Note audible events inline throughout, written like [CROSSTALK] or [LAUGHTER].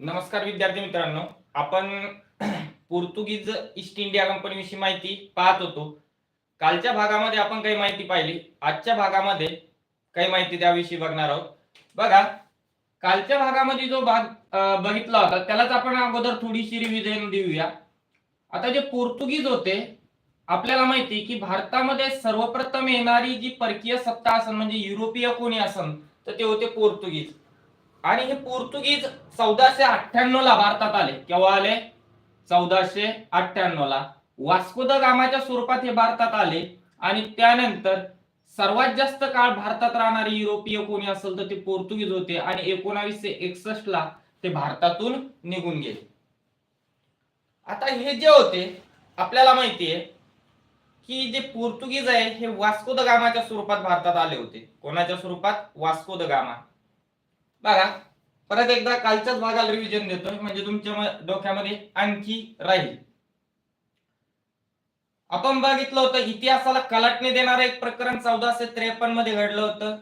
नमस्कार विद्यार्थी मित्रांनो. आपण [CLEARS THROAT] पोर्तुगीज ईस्ट इंडिया कंपनीविषयी माहिती पाहत होतो. कालच्या भागामध्ये आपण काही माहिती पाहिली. आजच्या भागामध्ये काही माहिती त्याविषयी बघणार आहोत. बघा कालच्या भागामध्ये जो भाग बघितला होता त्यालाच आपण अगोदर थोडीशी रिव्हिजन देऊया. आता जे पोर्तुगीज होते आपल्याला माहिती की भारतामध्ये सर्वप्रथम येणारी जी परकीय सत्ता असन म्हणजे युरोपीय कोणी असन तर ते होते पोर्तुगीज. आणि हे पोर्तुगीज चौदाशे अठ्ठ्याण्णव ला भारतात आले. केव्हा आले? चौदाशे अठ्ठ्याण्णव ला. वास्को द गामाच्या स्वरूपात हे भारतात आले. आणि त्यानंतर सर्वात जास्त काळ भारतात राहणारे युरोपीय कोणी असेल तर ते पोर्तुगीज होते आणि एकोणावीसशे एकसष्ट ला ते भारतातून निघून गेले. आता हे जे होते आपल्याला माहितीये की जे पोर्तुगीज आहे हे वास्को द गामाच्या स्वरूपात भारतात आले होते. कोणाच्या स्वरूपात? Vasco da Gama. बघा परत एकदा कालच्याच भागाला रिव्हिजन देतोय म्हणजे तुमच्या डोक्यामध्ये आणखी राहील. आपण बघितलं होतं इतिहासाला कलाटणी देणारं एक प्रकरण चौदाशे त्रेपन्नमध्ये घडलं होतं.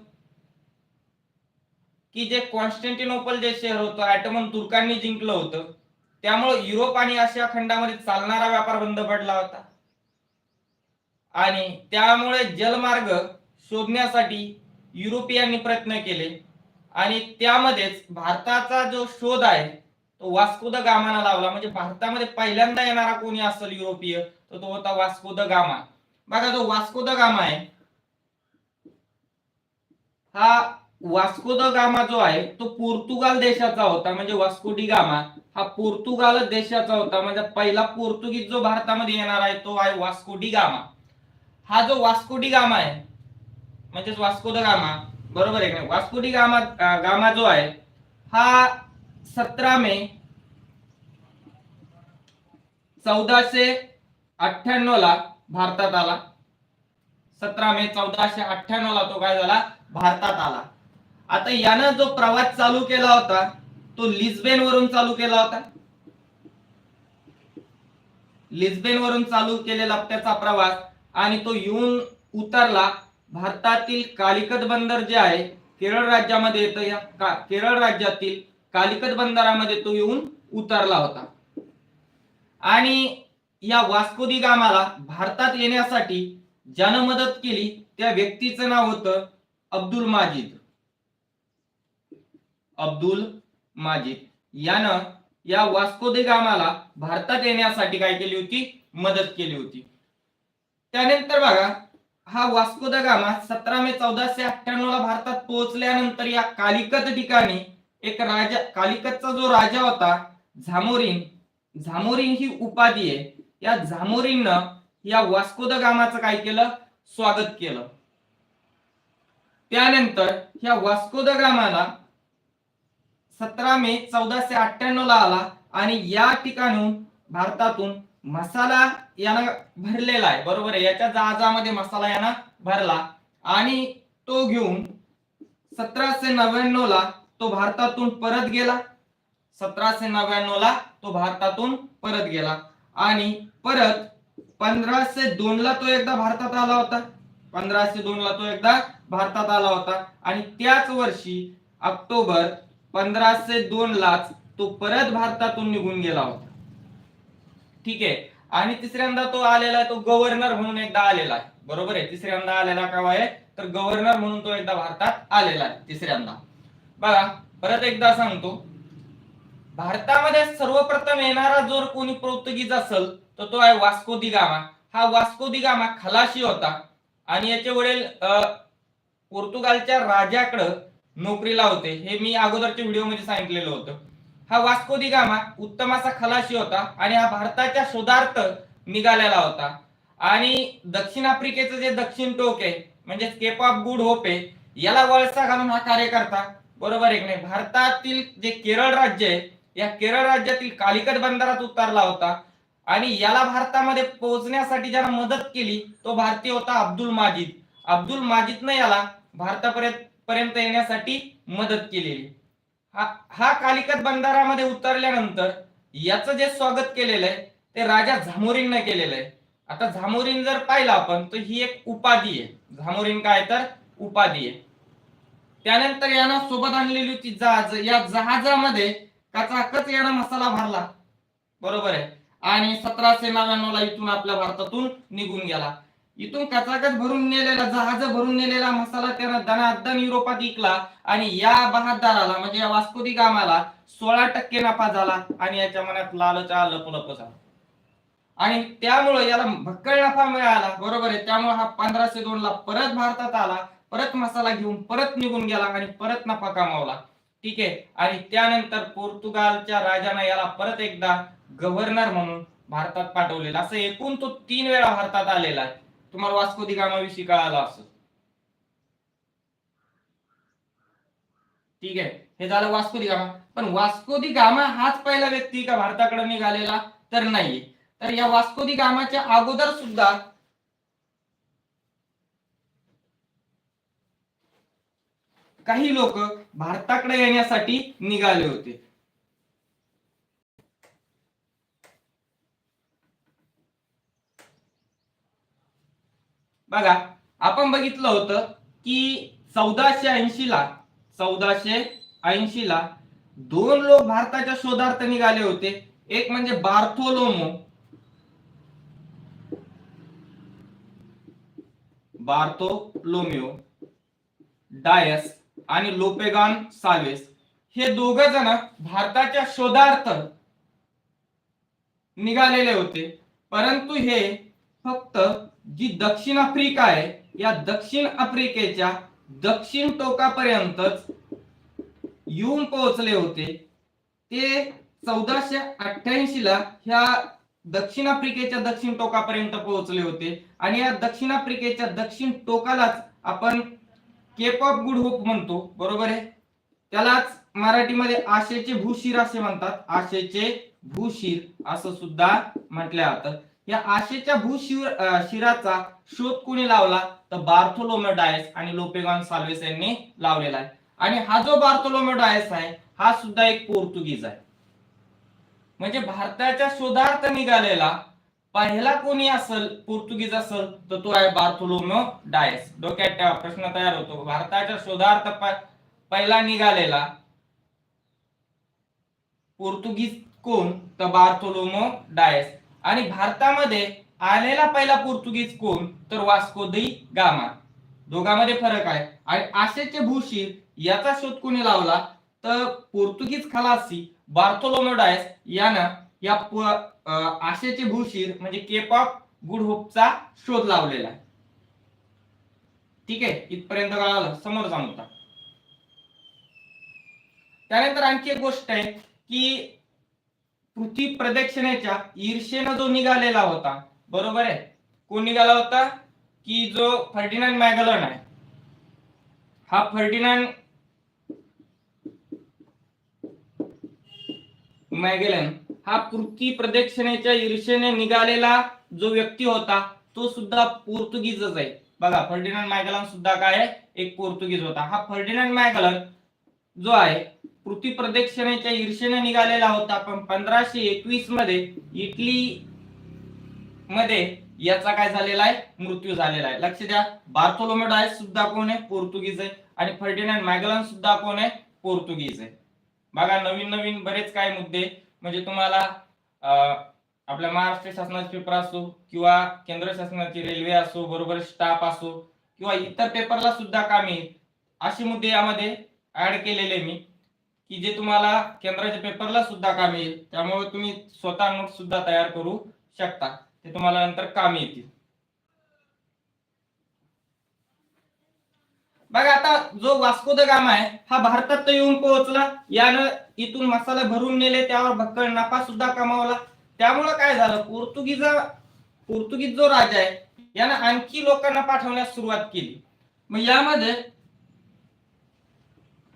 की जे कॉन्स्टँटिनोपल जे शहर होतं ॲटमन तुर्कांनी जिंकलं होतं त्यामुळे युरोप आणि आशिया खंडामध्ये चालणारा व्यापार बंद पडला होता. आणि त्यामुळे जलमार्ग शोधण्यासाठी युरोपियांनी प्रयत्न केले. आणि त्यामध्येच भारताचा जो शोध आहे तो वास्को द गामाना लावला. म्हणजे भारतामध्ये पहिल्यांदा येणारा कोणी असेल युरोपीय तर तो होता वास्को द गामा. बघा जो वास्को द गामा आहे हा वास्को द गामा जो आहे तो पोर्तुगाल देशाचा होता. म्हणजे वास्को डी गामा हा पोर्तुगाल देशाचा होता. म्हणजे पहिला पोर्तुगीज जो भारतामध्ये येणार आहे तो आहे वास्को डी गामा. हा जो वास्को डी गामा आहे म्हणजेच वास्को द गामा बरोबर आहे का वास्को डी गामा गामा जो आहे हा सतरा मे चौदाशे अठ्ठ्याण्णव ला भारतात आला. सतरा मे चौदाशे अठ्ठ्याण्णव ला तो काय झाला? भारतात आला. आता यानं जो प्रवास चालू केला होता तो लिस्बेन वरून चालू केला होता. लिस्बेन वरून चालू केलेला त्याचा प्रवास आणि तो येऊन उतरला भारतातील कालिकत बंदर जे आहे केरळ राज्यामध्ये येतं या का- केरळ राज्यातील कालिकत बंदरामध्ये तो येऊन उतरला होता. आणि या वास्कोदी गामाला भारतात येण्यासाठी ज्यानं मदत केली त्या व्यक्तीचं नाव होतं अब्दुल माजिद. अब्दुल माजिद. यानं या वास्कोदी गामाला भारतात येण्यासाठी काय केली होती? मदत केली होती. त्यानंतर बघा हा वास्को द गामा सतरा मे चौदाशे अठ्ठ्याण्णव ला भारतात पोहोचल्यानंतर या कालिकत ठिकाणी एक राजा कालिकतचा जो राजा होता झामोरिन झामोरिन ही उपाधी आहे. या झामोरिननं या वास्को द गामाचं काय केलं? स्वागत केलं. त्यानंतर ह्या वास्को द गामाला सतरा मे चौदाशे अठ्ठ्याण्णव ला आला आणि या ठिकाणून भारतातून मसाला यानं भरलेला आहे बरोबर आहे? याच्या जहाजामध्ये मसाला यानं भरला. आणि तो घेऊन सतराशे नव्याण्णव ला तो भारतातून परत गेला. सतराशे नव्याण्णव ला तो भारतातून परत गेला. आणि परत पंधराशे दोन ला तो एकदा भारतात आला होता. पंधराशे दोन ला तो एकदा भारतात आला होता. आणि त्याच वर्षी ऑक्टोबर पंधराशे दोन लाच तो परत भारतातून निघून गेला होता. ठीक आहे. आणि तिसऱ्यांदा तो आलेला आहे तो गव्हर्नर म्हणून एकदा आलेला आहे. बरोबर आहे? तिसऱ्यांदा आलेला का आहे? तर गव्हर्नर म्हणून तो एकदा भारतात आलेला आहे तिसऱ्यांदा. बघा परत एकदा सांगतो. भारतामध्ये सर्वप्रथम येणारा जर कोणी पोर्तुगीज असेल तर तो आहे वास्को दी गामा. हा वास्को दी गामा खलाशी होता. आणि याचे वडील पोर्तुगालच्या राजाकडं नोकरीला होते. हे मी अगोदरच्या व्हिडिओमध्ये सांगितलेलं होतं. हा वास्को दिगामा उत्तम असा खलाशी होता आणि हा भारताच्या शोधार्थ निघालेला होता. आणि दक्षिण आफ्रिकेचं जे दक्षिण टोक आहे म्हणजे केप ऑफ गुड होप आहे याला वळसा घालून हा कार्यकर्ता बरोबर एक नाही? भारतातील जे केरळ राज्य आहे या केरळ राज्यातील कालिकट बंदरात उतरला होता. आणि याला भारतामध्ये पोहोचण्यासाठी ज्यानं मदत केली तो भारतीय होता अब्दुल माजिद. अब्दुल माजिदनं याला भारतापर्यंत पर्यंत येण्यासाठी मदत केलेली. हा कालिकत बंधारामध्ये उतरल्यानंतर याचं जे स्वागत केलेलं आहे ते राजा झामोरींना केलेलं आहे. आता झामोरीन जर पाहिलं आपण तर ही एक उपाधी आहे. झामोरीन काय तर? उपाधी आहे. त्यानंतर यानं सोबत आणलेली होती जहाज. या जहाजामध्ये कचाकच यानं मसाला भरला. बरोबर आहे. आणि सतराशे नव्याण्णव ला इथून आपल्या भारतातून निघून गेला. इथून कचाकच भरून नेलेला जहाज भरून नेलेला मसाला त्यानं धनादन युरोपात विकला आणि या बहादाराला म्हणजे या वास्कोदी गामाला सोळा टक्के नफा झाला आणि याच्या मनात लालच आलं पुलप झाला आणि त्यामुळे याला भक्कळ नफा मिळाला बरोबर आहे. त्यामुळे हा पंधराशे दोन ला परत भारतात आला परत मसाला घेऊन परत निघून गेला आणि परत नफा कमावला. ठीक आहे? आणि त्यानंतर पोर्तुगालच्या राजानं याला परत एकदा गव्हर्नर म्हणून भारतात पाठवलेला. असं एकूण तो तीन वेळा भारतात आलेला आहे. तुम्हाला वास्को दी गामाविषयी कळालं असं. ठीक आहे हे झालं वास्को दी गामा पण वास्को दि गामा हाच पहिला व्यक्ती का भारताकडे निघालेला तर नाहीये तर या वास्को दि गामाच्या अगोदर सुद्धा काही लोक भारताकडे येण्यासाठी निघाले होते. बघा आपण बघितलं होतं की चौदाशे ऐंशी ला चौदाशे ऐंशी ला दोन लोक भारताच्या शोधार्थ निघाले होते. एक म्हणजे बार्थोलोमो. बार्थोलोमिओ डायस आणि लोपेगॉन साल्वेस. हे दोघ जण भारताच्या शोधार्थ निघालेले होते. परंतु हे फक्त जी दक्षिण आफ्रिका आहे या दक्षिण आफ्रिकेच्या दक्षिण टोकापर्यंतच येऊन पोहोचले होते. ते चौदाशे अठ्ठ्याऐंशी ला ह्या दक्षिण आफ्रिकेच्या दक्षिण टोकापर्यंत पोहोचले होते. आणि या दक्षिण आफ्रिकेच्या दक्षिण टोकालाच आपण केप ऑफ गुड होप म्हणतो. बरोबर आहे? त्यालाच मराठीमध्ये आशेचे भूशीर असे म्हणतात. आशेचे भूशीर असं सुद्धा म्हटलं जातं या आशेच्या भूशिर शिराचा शोध कोणी लावला? तर बार्थोलोमे डायस आणि लोपेगॉन साल्वेस यांनी लावलेला आहे. आणि हा जो बार्थोलोमे डायस आहे हा सुद्धा एक पोर्तुगीज आहे. म्हणजे भारताच्या शोधार्थ निघालेला पहिला कोणी असेल पोर्तुगीज असेल तर तो आहे बार्थोलोमो डायस. डोक्यात ठेवा प्रश्न तयार होतो. भारताच्या शोधार्थ पहिला निघालेला पोर्तुगीज कोण? तर बार्थोलोमो डायस. आणि भारतामध्ये आलेला पहिला पोर्तुगीज कोण? तर वास्को दी गामा. दोघांमध्ये फरक आहे. आणि आशेचे भूशीर याचा शोध कोणी लावला? तर पोर्तुगीज खलासी बार्थोलोमो डायस यानं या आशेचे भूशीर म्हणजे केप ऑफ गुड होपचा शोध लावलेला. आहे ठीक आहे? इथपर्यंत कळालं. समोर जाऊन होता त्यानंतर आणखी एक गोष्ट आहे की पृथ्वी प्रदक्षिणेच्या ईर्षेनं जो निघालेला होता बरोबर आहे? कोण निघाला होता? की जो फर्डिनांड मॅगलन आहे. हा फर्डिनांड मॅगलन हा पृथ्वी प्रदक्षिणेच्या ईर्षेने निघालेला जो व्यक्ती होता तो सुद्धा पोर्तुगीजच आहे. बघा फर्डिनांड मॅगलन सुद्धा काय आहे? एक पोर्तुगीज होता. हा फर्डिनांड मॅगलन जो आहे कृती प्रदक्षिणेच्या ईर्षेने निघालेला होता. पण पंधराशे एकवीसमध्ये इटली मध्ये याचा काय झालेला आहे? मृत्यू झालेला आहे. लक्ष द्या. बार्थोलोमो डायस सुद्धा कोण आहे? पोर्तुगीज आहे. आणि फर्डिनांड मॅगलन सुद्धा कोण आहे? पोर्तुगीज आहे. बघा नवीन नवीन बरेच काय मुद्दे. म्हणजे तुम्हाला आपल्या महाराष्ट्र शासनाचे पेपर असो किंवा केंद्र शासनाची रेल्वे असो बरोबर स्टाफ असो किंवा इतर पेपरला सुद्धा कामी असे मुद्दे यामध्ये ऍड केलेले मी. की जे तुम्हाला केंद्राच्या पेपरला सुद्धा काम येईल त्यामुळे तुम्ही स्वतः नोट सुद्धा तयार करू शकता. ते तुम्हाला नंतर काम येतील. बघा आता जो वास्को द गामा आहे हा भारतात तर येऊन पोहोचला. यानं इथून मसाला भरून नेले त्यावर भक्कड नफा सुद्धा कमावला. त्यामुळं काय झालं? पोर्तुगीज पोर्तुगीज जो राजा आहे यानं आणखी लोकांना पाठवण्यास सुरुवात केली. मग यामध्ये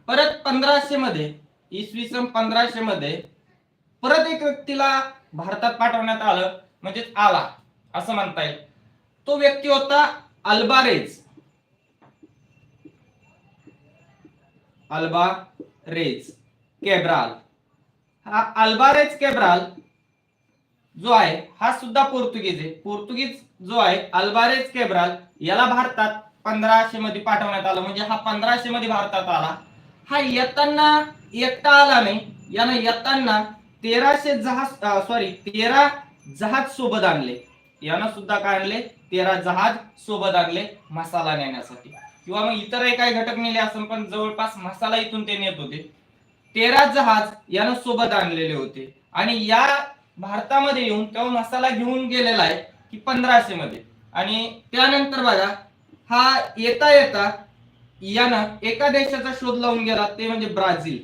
परत पंधराशे मध्ये इसवी सन पंधराशे मध्ये परत एक व्यक्तीला भारतात पाठवण्यात आलं म्हणजेच आला असं म्हणता येईल. तो व्यक्ती होता अल्बारेज अल्बारेज केब्राल. हा अल्बारेज केब्राल जो आहे हा सुद्धा पोर्तुगीज आहे. पोर्तुगीज जो आहे अल्बारेज केब्राल याला भारतात पंधराशे मध्ये पाठवण्यात आलं. म्हणजे हा पंधराशे मध्ये भारतात आला. हा येताना एकटा आला नाही. यानं येताना तेराशे जहाज सॉरी तेरा जहाज सोबत आणले. यानं सुद्धा काय आणले? तेरा जहाज सोबत आणले मसाला नेण्यासाठी. किंवा मग इतरही काही घटक नेले असं पण जवळपास मसाला इथून ते नेत होते. तेरा जहाज यानं सोबत आणलेले होते. आणि या भारतामध्ये येऊन तेव्हा मसाला घेऊन गेलेला आहे की पंधराशे मध्ये. आणि त्यानंतर बघा हा येता येता यानं एका देशाचा शोध लावून गेला ते म्हणजे ब्राझील.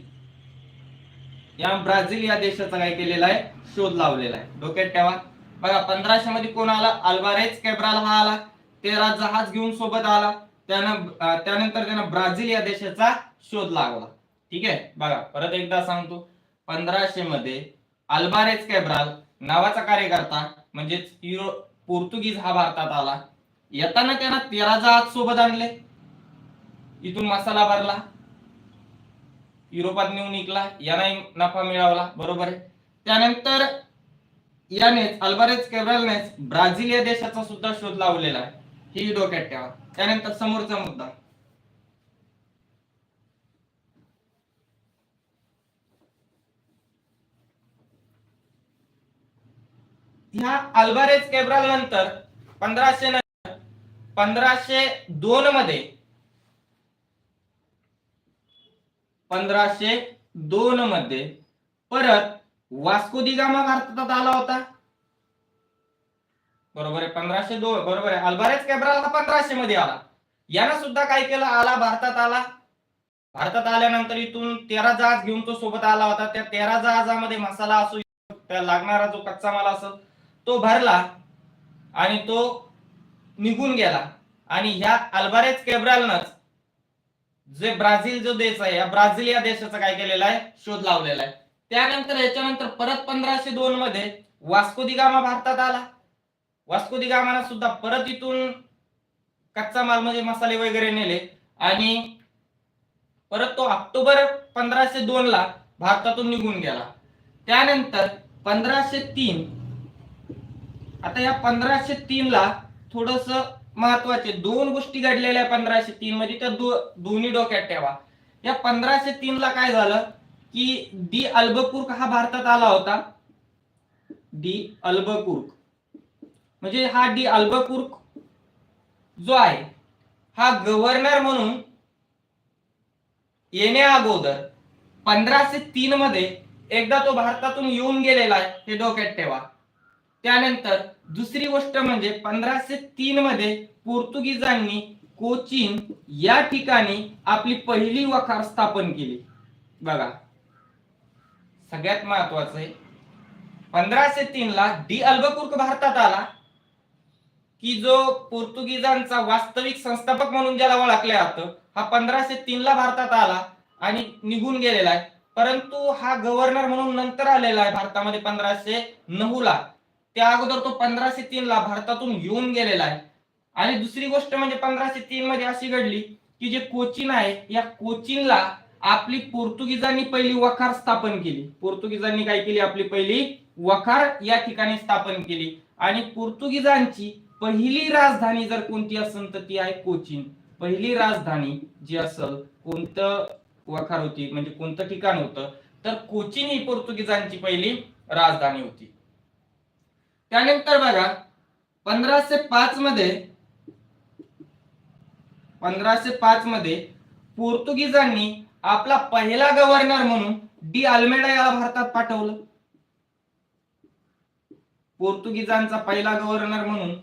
या ब्राझील या देशाचा काय केलेला आहे? शोध लावलेला आहे. डोक्यात ठेवा. बघा पंधराशे मध्ये कोण आला? अल्वारेज कॅब्राल हा आला. तेरा जहाज घेऊन सोबत आला. त्यानं त्यानंतर त्यानं ब्राझील या देशाचा शोध लागला ठीक आहे? बघा परत एकदा सांगतो. पंधराशे मध्ये अल्बारेज कॅब्राल नावाचा कार्यकर्ता म्हणजेच युरो पोर्तुगीज हा भारतात आला. येताना त्यानं तेरा जहाज सोबत आणले. इथून मसाला भरला. युरोपात नेऊन विकला यालाही नफा मिळवला बरोबर आहे. त्यानंतर यानेच अल्बारेज कॅब्रालनेच ब्राझील या देशाचा सुद्धा शोध लावलेला आहे. ही डोक्यात ठेवा. त्यानंतर समोरचा मुद्दा. ह्या अल्बारेज कॅब्राल नंतर पंधराशे पंधराशे दोन मध्ये पंधराशे दोन मध्ये. परत वास्को दिगामा भारतात आला होता. बरोबर आहे पंधराशे दोन बरोबर आहे. अल्बारेज कॅब्राल हा पंधराशे मध्ये आला. यानं सुद्धा काय केलं? आला भारतात आला. भारतात आल्यानंतर इथून तेरा जहाज घेऊन तो सोबत आला होता. त्या तेरा जहाजामध्ये मसाला असो त्या लागणारा जो कच्चा माल असो तो भरला आणि तो निघून गेला. आणि ह्या अल्बारेज कॅब्रालनच जे ब्राझील जो देश आहे या ब्राझील या देशाचा काय केलेला आहे? शोध लावलेला आहे. त्यानंतर याच्यानंतर परत पंधराशे दोन मध्ये वास्को दी गामा भारतात आला. वास्को दि गामाला सुद्धा परत इथून कच्चा माल म्हणजे मसाले वगैरे नेले. आणि परत तो ऑक्टोबर पंधराशे दोन ला भारतातून निघून गेला. त्यानंतर पंधराशे तीन आता या पंधराशे तीन ला थोडस महत्त्वाचे. दोन गोष्टी घडलेल्या पंधराशे तीन मध्ये. त्या दोन्ही डोक्यात ठेवा. या पंधराशे तीन ला काय झालं? की डी अल्बकुर्क हा भारतात आला होता. De Albuquerque. म्हणजे हा डी अल्बकुर्क जो आहे हा गव्हर्नर म्हणून येण्या अगोदर पंधराशे तीन मध्ये एकदा तो भारतातून येऊन गेलेला आहे हे डोक्यात ठेवा. त्यानंतर दुसरी गोष्ट म्हणजे पंधराशे तीन मध्ये पोर्तुगीजांनी कोचीन या ठिकाणी आपली पहिली वखार स्थापन केली. बघा. सगळ्यात महत्वाचं आहे. पंधराशे तीन ला डी अल्बकुर्क भारतात आला की जो पोर्तुगीजांचा वास्तविक संस्थापक म्हणून ज्याला ओळखले जातं हा पंधराशे तीन ला भारतात आला आणि निघून गेलेला आहे. परंतु हा गव्हर्नर म्हणून नंतर आलेला आहे भारतामध्ये पंधराशे नऊ ला. त्या अगोदर तो पंधराशे तीन ला भारतातून येऊन गेलेला आहे. आणि दुसरी गोष्ट म्हणजे पंधराशे तीन मध्ये अशी घडली की जे कोचीन आहे या कोचीनला आपली पोर्तुगीजांनी पहिली वखार स्थापन केली. पोर्तुगीजांनी काय केली? आपली पहिली वखार या ठिकाणी स्थापन केली. आणि पोर्तुगीजांची पहिली राजधानी जर कोणती असेल तर ती आहे कोचीन. पहिली राजधानी जी असेल कोणतं वखार होती? म्हणजे कोणतं ठिकाण होतं? तर कोचीन ही पोर्तुगीजांची पहिली राजधानी होती. त्यानंतर बघा पंधराशे पाच मध्ये पंधराशे पाच मध्ये पोर्तुगीजांनी आपला पहिला गव्हर्नर म्हणून डी आल्मेडा याला भारतात पाठवलं. पोर्तुगीजांचा पहिला गव्हर्नर म्हणून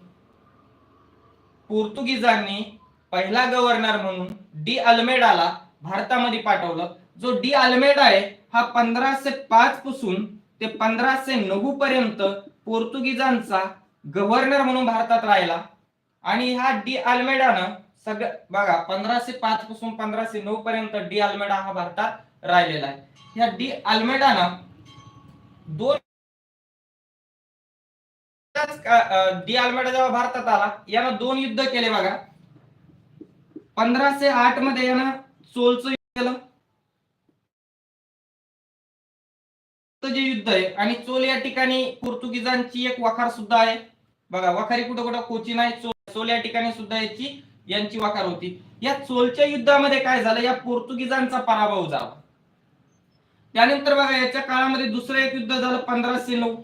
पोर्तुगीजांनी पहिला गव्हर्नर म्हणून डी अल्मेडाला भारतामध्ये पाठवलं. जो डी अल्मेडा आहे हा पंधराशे पाच पासून ते पंधराशे नऊ पर्यंत पोर्तुगीजांचा गव्हर्नर म्हणून भारतात राहिला. आणि ह्या डी आल्मेडानं सगळं बघा पंधराशे पाच पासून पंधराशे नऊ पर्यंत डी आल्मेडा हा भारतात राहिलेला आहे. ह्या डी आल्मेडानं दोन डी आल्मेडा जेव्हा भारतात आला यानं दोन युद्ध केले बघा. पंधराशे आठमध्ये यानं चोलचं युद्ध केलं. जे युद्ध आहे आणि चोल या ठिकाणी पोर्तुगीजांची एक वाखार सुद्धा आहे. बघा वाखारी कुठं कुठं? कोचीन आहे चोल चोल या ठिकाणी सुद्धा याची यांची वाखार होती. या चोलच्या युद्धामध्ये काय झालं? या पोर्तुगीजांचा पराभव झाला. त्यानंतर बघा याच्या काळामध्ये दुसरं एक युद्ध झालं पंधराशे नऊ.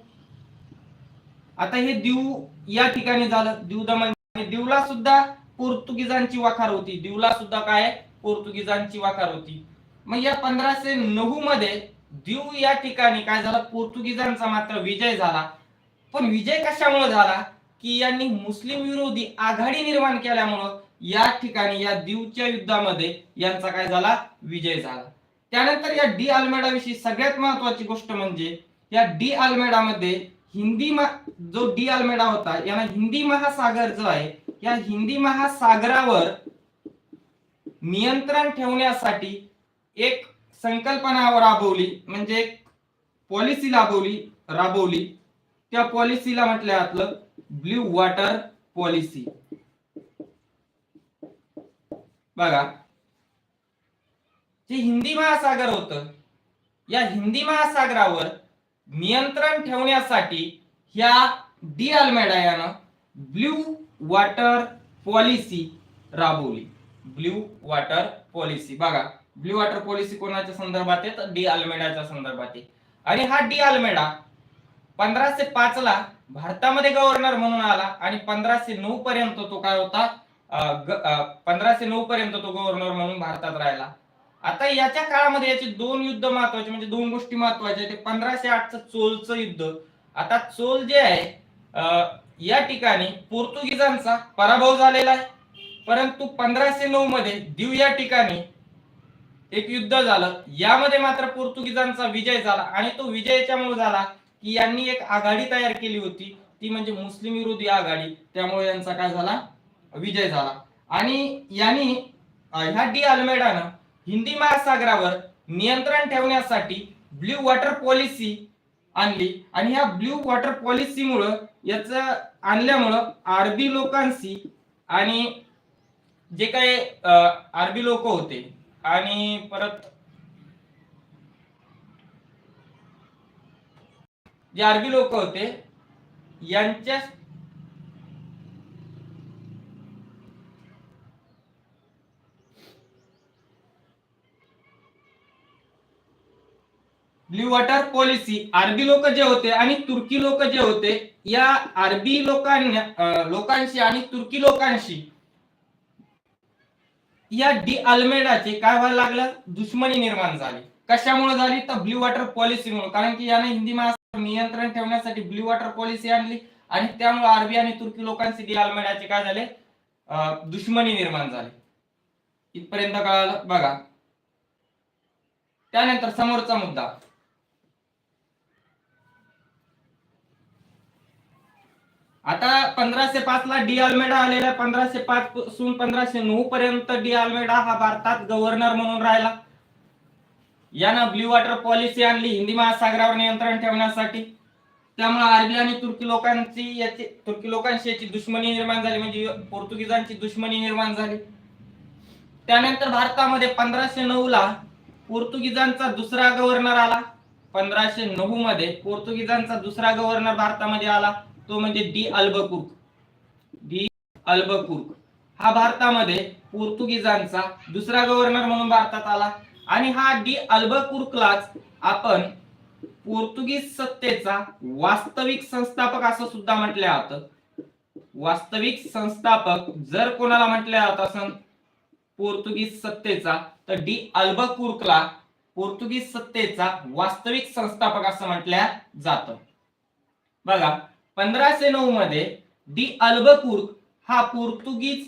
आता हे दीव या ठिकाणी झालं. दीव दमन आणि दीवला सुद्धा पोर्तुगीजांची वाखार होती. दीवला सुद्धा काय? पोर्तुगीजांची वाखार होती. मग या पंधराशे नऊ मध्ये दीव या ठिकाणी. काय झालं? पोर्तुगीजांचा मात्र विजय झाला. पण विजय कशामुळे झाला? की यांनी मुस्लिम विरोधी आघाडी निर्माण केल्यामुळं या ठिकाणी या दीवच्या युद्धामध्ये यांचा काय झाला? विजय झाला. त्यानंतर या डी अल्मेडा विषयी सगळ्यात महत्वाची गोष्ट म्हणजे या डी अल्मेडा मध्ये हिंदी मा- जो डी आल्मेडा होता याला हिंदी महासागर जो आहे या हिंदी महासागरावर नियंत्रण ठेवण्यासाठी एक संकल्पना राबवली म्हणजे पॉलिसी राबवली राबवली. त्या पॉलिसीला म्हटलं आपलं ब्ल्यू वॉटर पॉलिसी बघा. जे हिंदी महासागर होत या हिंदी महासागरावर नियंत्रण ठेवण्यासाठी ह्या डी अल्मेडा यानं ब्ल्यू वॉटर पॉलिसी राबवली. ब्ल्यू वॉटर पॉलिसी बघा. ब्ल्यू वॉटर पॉलिसी कोणाच्या संदर्भात आहे? तर डी अल्मेडाच्या संदर्भात आहे. आणि हा डी अल्मेडा पंधराशे पाच ला भारतामध्ये गव्हर्नर म्हणून आला आणि पंधराशे नऊ पर्यंत तो काय होता? पंधराशे नऊ पर्यंत तो गव्हर्नर म्हणून भारतात राहिला. आता याच्या काळामध्ये याचे दोन युद्ध महत्त्वाचे म्हणजे दोन गोष्टी महत्त्वाच्या. ते पंधराशे आठचं चोलचं युद्ध. आता चोल जे आहे या ठिकाणी पोर्तुगीजांचा पराभव झालेला आहे. परंतु पंधराशे नऊ मध्ये दीव या ठिकाणी एक युद्ध झालं. यामध्ये मात्र पोर्तुगीजांचा विजय झाला आणि तो विजय याच्यामुळे झाला की यांनी एक आघाडी तयार केली होती. ती म्हणजे मुस्लिम विरोधी आघाडी. त्यामुळे यांचा काय झाला? विजय झाला. आणि यांनी ह्या डी अल्मेडानं हिंदी महासागरावर नियंत्रण ठेवण्यासाठी ब्ल्यू वॉटर पॉलिसी आणली. आणि ह्या ब्ल्यू वॉटर पॉलिसीमुळं याच आणल्यामुळं आरबी लोकांशी आणि जे काही आरबी लोक होते आणि परत जे आरबी लोक होते यांच्या ब्ल्यू वॉटर पॉलिसी आरबी लोक जे होते आणि तुर्की लोक जे होते या आरबी लोकांना लोकांशी आणि तुर्की लोकांशी या डी अल्मेडाचे काय व्हायला लागलं? दुश्मनी निर्माण झाली. कशामुळे झाली? तर ब्ल्यू वॉटर पॉलिसीमुळे कारण की याने हिंदी महासागर नियंत्रण ठेवण्यासाठी ब्ल्यू वॉटर पॉलिसी आणली आणि त्यामुळे अरबी आणि तुर्की लोकांचे डी अल्मेडाचे काय झाले? दुश्मनी निर्माण झाली. इथपर्यंत कळालं? बघा. त्यानंतर समोरचा मुद्दा. आता पंधराशे पाच ला डी आल्मेडा आलेला पंधराशे पाच पासून पंधराशे नऊ पर्यंत डी आल्मेडा हा भारतात गव्हर्नर म्हणून राहिला. यानं ब्ल्यू वॉटर पॉलिसी आणली हिंदी महासागरावर नियंत्रण ठेवण्यासाठी. त्यामुळे आरबी आणि तुर्की लोकांची याची तुर्की लोकांशी याची दुश्मनी निर्माण झाली. म्हणजे पोर्तुगीजांची दुश्मनी निर्माण झाली. त्यानंतर भारतामध्ये पंधराशे नऊ ला पोर्तुगीजांचा दुसरा गव्हर्नर आला. पंधराशे नऊ मध्ये पोर्तुगीजांचा दुसरा गव्हर्नर भारतामध्ये आला. तो म्हणजे डी अल्बकुर्क. डी अल्बकुर्क. हा भारतामध्ये पोर्तुगीजांचा दुसरा गव्हर्नर म्हणून भारतात आला. आणि हा डी अल्बकुर्कलाच आपण पोर्तुगीज सत्तेचा वास्तविक संस्थापक असं सुद्धा म्हटलं जातं. वास्तविक संस्थापक जर कोणाला म्हटलं जात असं पोर्तुगीज सत्तेचा तर डी अल्बकुर्कला पोर्तुगीज सत्तेचा वास्तविक संस्थापक असं म्हटल्या जात. बघा पंधराशे नऊ मध्ये डी अल्बकुर्क हा पोर्तुगीज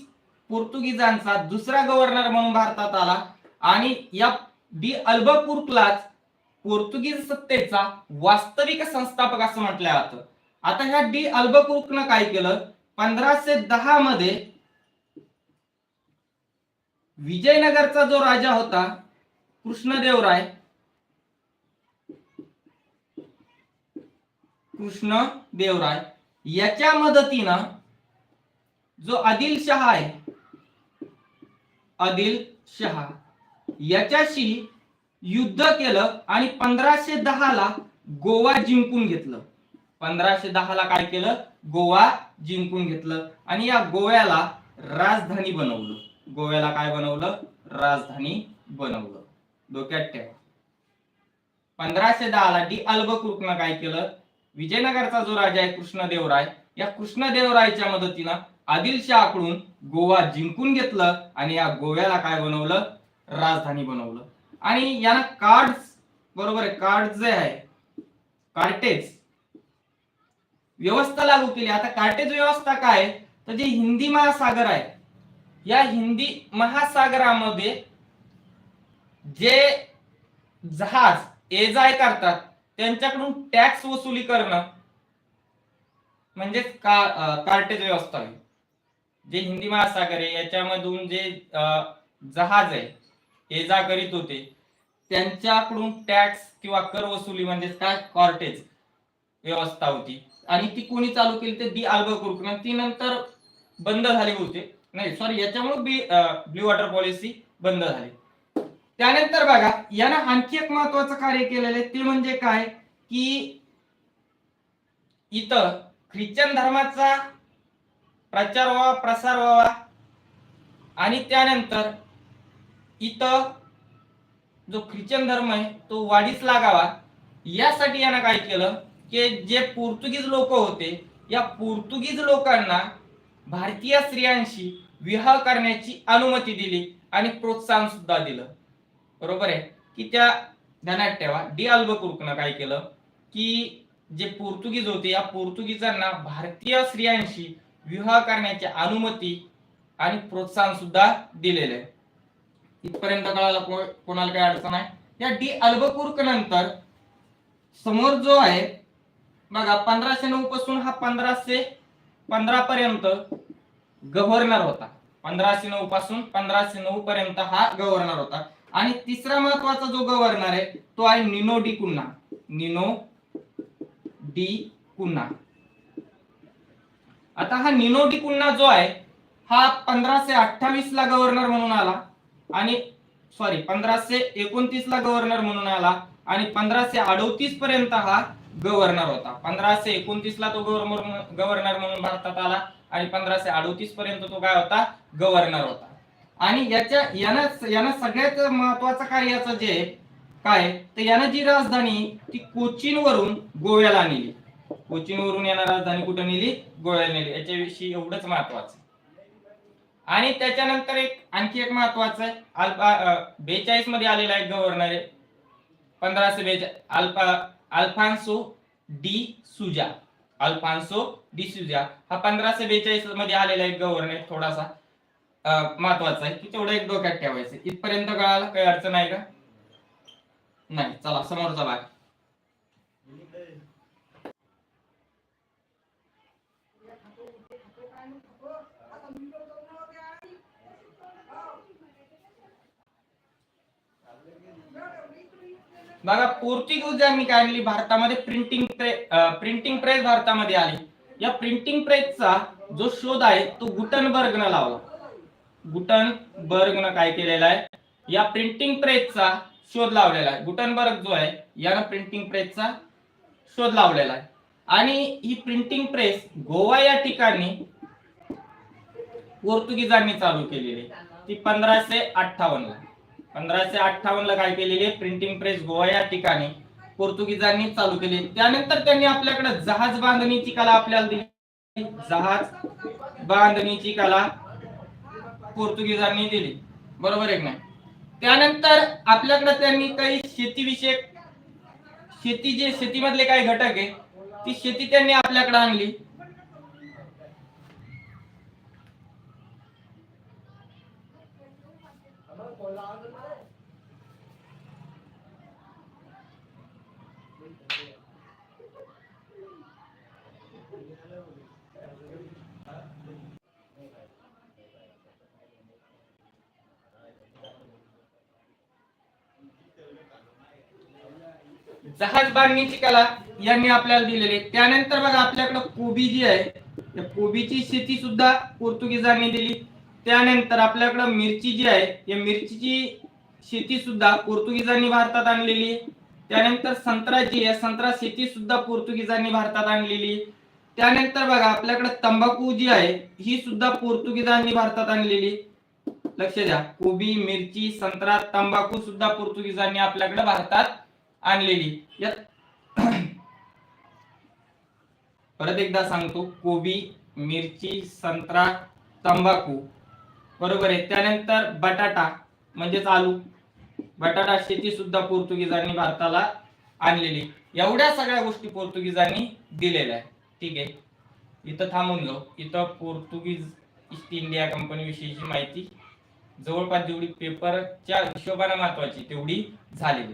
पोर्तुगीजांचा दुसरा गव्हर्नर म्हणून भारतात आला. आणि या डी अल्बकुर्कलाच पोर्तुगीज सत्तेचा वास्तविक संस्थापक असं म्हटलं जातं. आता ह्या डी अल्बकुर्कनं काय केलं? पंधराशे दहा मध्ये विजयनगरचा जो राजा होता कृष्णदेवराय कृष्ण देवराय याच्या मदतीनं जो आदिल शहा आहे आदिल शहा याच्याशी युद्ध केलं आणि पंधराशे दहाला गोवा जिंकून घेतलं. पंधराशे दहाला काय केलं? गोवा जिंकून घेतलं आणि या गोव्याला राजधानी बनवलं. गोव्याला काय बनवलं? राजधानी बनवलं. डोक्यात ठेवा. पंधराशे दहाला डी अल्बकुर्कनं काय केलं? विजयनगरचा जो राजा आहे कृष्णदेवराय या कृष्णदेवरायच्या मदतीनं आदिलशहाकडून गोवा जिंकून घेतलं आणि या गोव्याला काय बनवलं? राजधानी बनवलं. आणि यानं कार्ड बरोबर आहे कार्ड जे आहे कार्टेज व्यवस्था लागू केली. आता कार्टेज व्यवस्था काय आहे? तर जे हिंदी महासागर आहे या हिंदी महासागरामध्ये जे जहाज ये जाय करतात त्यांच्याकडून टॅक्स वसुली करणं म्हणजेच कार्टेज व्यवस्था आहे. जे हिंदी महासागर आहे याच्यामधून जे जहाज आहे हे जा करीत होते त्यांच्याकडून टॅक्स किंवा कर वसुली म्हणजेच काय? कॉर्टेज व्यवस्था होती. आणि ती कोणी चालू केली? ते दी अल्बकुर्कनं ती नंतर बंद झाली होते नाही सॉरी याच्यामुळे बी ब्ल्यू वॉटर पॉलिसी बंद झाली. त्यानंतर बघा यानं आणखी एक महत्वाचं कार्य केलेलं आहे. ते म्हणजे काय? की इथं ख्रिश्चन धर्माचा प्रचार व्हावा प्रसार व्हावा. आणि त्यानंतर इथं जो ख्रिश्चन धर्म आहे तो वाढीस लागावा. यासाठी यानं काय केलं की जे पोर्तुगीज लोक होते या पोर्तुगीज लोकांना भारतीय स्त्रियांशी विवाह करण्याची अनुमती दिली आणि प्रोत्साहन सुद्धा दिलं. बरोबर आहे? की त्या ध्यानात ठेवा. डी अल्बकुर्कनं काय केलं? की जे पोर्तुगीज होते या पोर्तुगीजांना भारतीय स्त्रियांशी विवाह करण्याची अनुमती आणि प्रोत्साहन सुद्धा दिलेले आहे. इथपर्यंत कळायला कोणाला काही अडचण आहे? या डी अल्बकुर्क नंतर समोर जो आहे बघा पंधराशे नऊ पासून हा पंधराशे पंधरा पर्यंत गव्हर्नर होता. पंधराशे नऊ पासून पंधराशे नऊ पर्यंत हा गव्हर्नर होता. आणि तिसरा महत्त्वाचा जो गव्हर्नर आहे तो आहे निनो डी कुन्हा निनो डी कुन्हा आता हा निनो डी कुन्हा जो आहे हा पंधराशे अठ्ठावीस ला गव्हर्नर म्हणून आला आणि सॉरी पंधराशे एकोणतीस ला गव्हर्नर म्हणून आला आणि पंधराशे अडोतीस पर्यंत हा गव्हर्नर होता. पंधराशे एकोणतीस ला तो गव्हर्नर गव्हर्नर म्हणून भारतात आला आणि पंधराशे अडोतीस पर्यंत तो काय होता? गव्हर्नर होता. आणि याच्या यानं यानं सगळ्यात महत्वाचं कार्याचं जे काय? तर यानं जी राजधानी ती कोचीन वरून गोव्याला नेली. कोचीन वरून यानं राजधानी कुठं नेली? गोव्याला नेली. याच्याविषयी एवढंच महत्वाचं. आणि त्याच्यानंतर एक आणखी एक महत्वाचं आहे अल्फा बेचाळीसमध्ये आलेला एक गव्हर्नर आहे. पंधराशे बेचा alpha Alfonso de Sousa. Alfonso de Sousa. हा पंधराशे बेचाळीसमध्ये आलेला एक गव्हर्नर आहे थोडासा. महत्त्वाचा आहे की तेवढं एक डोक्यात ठेवायचं. इथपर्यंत कळालं? काही अडचण आहे का? नाही. चला समोरचा भाग. बघा पोर्तुगीजांनी काय आणली भारतामध्ये प्रिंटिंग प्रिंटिंग प्रेस भारतामध्ये आली. या प्रिंटिंग प्रेसचा जो शोध आहे तो गुटनबर्गनं लावला. गुटनबर्गनं काय केलेला आहे? या प्रिंटिंग प्रेसचा शोध लावलेला आहे. गुटनबर्ग जो आहे यानं प्रिंटिंग प्रेसचा शोध लावलेला आहे. आणि ही प्रिंटिंग प्रेस गोवा या ठिकाणी पोर्तुगीजांनी चालू केलेली आहे. ती पंधराशे अठ्ठावन्न ला. पंधराशे अठ्ठावन्न ला काय केलेली आहे? प्रिंटिंग प्रेस गोवा या ठिकाणी पोर्तुगीजांनी चालू केली त्यानंतर त्यांनी आपल्याकडे जहाज बांधणीची कला आपल्याला दिली. जहाज बांधणीची कला पोर्तुगीजांनी दिली. बरोबर एक नाही? त्यानंतर आपल्याकडे त्यांनी काही शेतीविषयक शेती जे शेतीमधले काही घटक आहे ती शेती त्यांनी आपल्याकडे आणली जहाज बांधणीची कला यांनी आपल्याला दिलेली त्यानंतर बघा आपल्याकडे कोबी जी आहे कोबीची शेती सुद्धा पोर्तुगीजांनी दिली. त्यानंतर आपल्याकडे मिरची जी आहे या मिरचीची शेती सुद्धा पोर्तुगीजांनी भारतात आणलेली त्यानंतर संत्राची या संत्रा शेती सुद्धा पोर्तुगीजांनी भारतात आणलेली त्यानंतर बघा आपल्याकडे तंबाखू जी आहे ही सुद्धा पोर्तुगीजांनी भारतात आणलेली लक्ष द्या कोबी मिरची संत्रा तंबाखू सुद्धा पोर्तुगीजांनी आपल्याकडे भारतात आणलेली. यात [CLEARS THROAT] परत एकदा सांगतो कोबी मिरची संत्रा तंबाखू. बरोबर आहे. त्यानंतर बटाटा म्हणजेच आलू. बटाटा शेती सुद्धा पोर्तुगीजांनी भारताला आणलेली. एवढ्या सगळ्या गोष्टी पोर्तुगीजांनी दिलेल्या आहेत. ठीक आहे? इथं थांबून जाऊ इथं पोर्तुगीज ईस्ट इंडिया कंपनी विषयीची माहिती जवळपास जेवढी पेपरच्या हिशोबाने महत्वाची तेवढी झालेली.